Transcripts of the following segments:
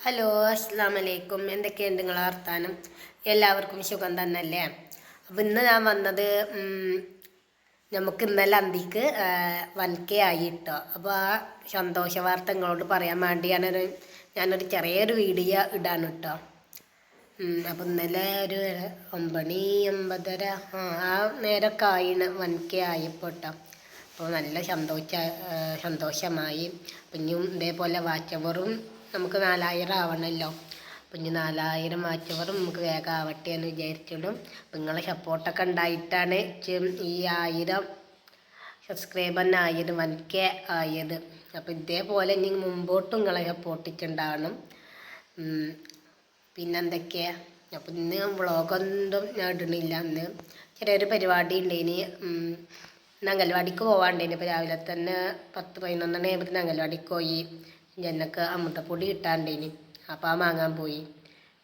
Hello അസ്സാം വലൈക്കും എന്തൊക്കെയാണ് നിങ്ങളെ വർത്താനം? എല്ലാവർക്കും സുഖം തന്നെയല്ലേ അപ്പം ഇന്ന് ഞാൻ വന്നത് നമുക്ക് ഇന്നലെ അന്തിക്ക് വൻകെ ആയി കിട്ടോ അപ്പോൾ ആ സന്തോഷ വാർത്ത നിങ്ങളോട് പറയാൻ വേണ്ടി ഞാനൊരു ചെറിയൊരു വീഡിയോ ഇടാണ് കേട്ടോ അപ്പം ഇന്നലെ ഒരു ഒമ്പണി ഒമ്പതര ആ നേരമൊക്കെ ആയിണ് വൻകെ ആയപ്പോൾ കേട്ടോ അപ്പോൾ നല്ല സന്തോഷ സന്തോഷമായി. പിന്നെയും ഇതേപോലെ വാച്ചവറും നമുക്ക് നാലായിരം ആവണമല്ലോ അപ്പം ഇനി നാലായിരം വാച്ചവറും നമുക്ക് വേഗം ആവട്ടെ എന്ന് വിചാരിച്ചിടും അപ്പം നിങ്ങളെ സപ്പോർട്ടൊക്കെ ഉണ്ടായിട്ടാണ് ഈ ആയിരം സബ്സ്ക്രൈബറിനായത് വൺ കെ ആയത്. അപ്പം ഇതേപോലെ ഇനി മുമ്പോട്ടും നിങ്ങളെ സപ്പോർട്ടിച്ചുണ്ടാവണം ഉം. പിന്നെന്തൊക്കെയാ അപ്പം ഇന്ന് വ്ളോഗൊന്നും ഞാൻ ഇടണില്ല അന്ന് ചെറിയൊരു പരിപാടി ഉണ്ടേനി ഇന്ന് അംഗൻവാടിക്ക് പോവാണ്ടേനി. രാവിലെ തന്നെ പത്ത് പതിനൊന്നെണ്ണ ആയപ്പോൾ പോയി. ജനക്ക് അമൃതപ്പൊടി കിട്ടാണ്ടേനി. അപ്പം ആ മാങ്ങാൻ പോയി.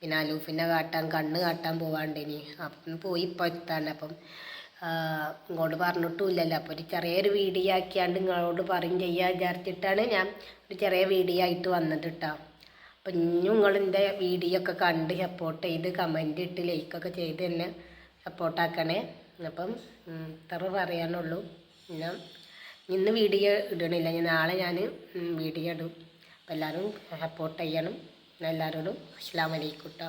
പിന്നെ അലൂഫിനെ കാട്ടാൻ കണ്ണ് കാട്ടാൻ പോവാണ്ടേനി. അപ്പം പോയി ഇപ്പോൾ എത്താണ് അപ്പം ഇങ്ങോട്ട് പറഞ്ഞിട്ടുമില്ലല്ലോ അപ്പോൾ ഒരു ചെറിയൊരു വീഡിയോ ആക്കിയാണ്ട് നിങ്ങളോട് പറയും ചെയ്യാൻ വിചാരിച്ചിട്ടാണ് ഞാൻ ഒരു ചെറിയ വീഡിയോ ആയിട്ട് വന്നത് കേട്ടോ അപ്പം ഇനിയും നിങ്ങളിന്റെ വീഡിയോ ഒക്കെ കണ്ട് സപ്പോർട്ട് ചെയ്ത് കമന്റ് ഇട്ട് ലൈക്കൊക്കെ ചെയ്ത് തന്നെ സപ്പോർട്ടാക്കണേ അപ്പം ഇത്ര പറയാനുള്ളൂ. പിന്നെ ഇന്ന് വീഡിയോ ഇടണില്ല. ഞാൻ നാളെ ഞാൻ വീഡിയോ ഇടും. അപ്പം എല്ലാവരും സപ്പോർട്ട് ചെയ്യണം. എല്ലാവരോടും അസ്സാം വലൈക്കും കേട്ടോ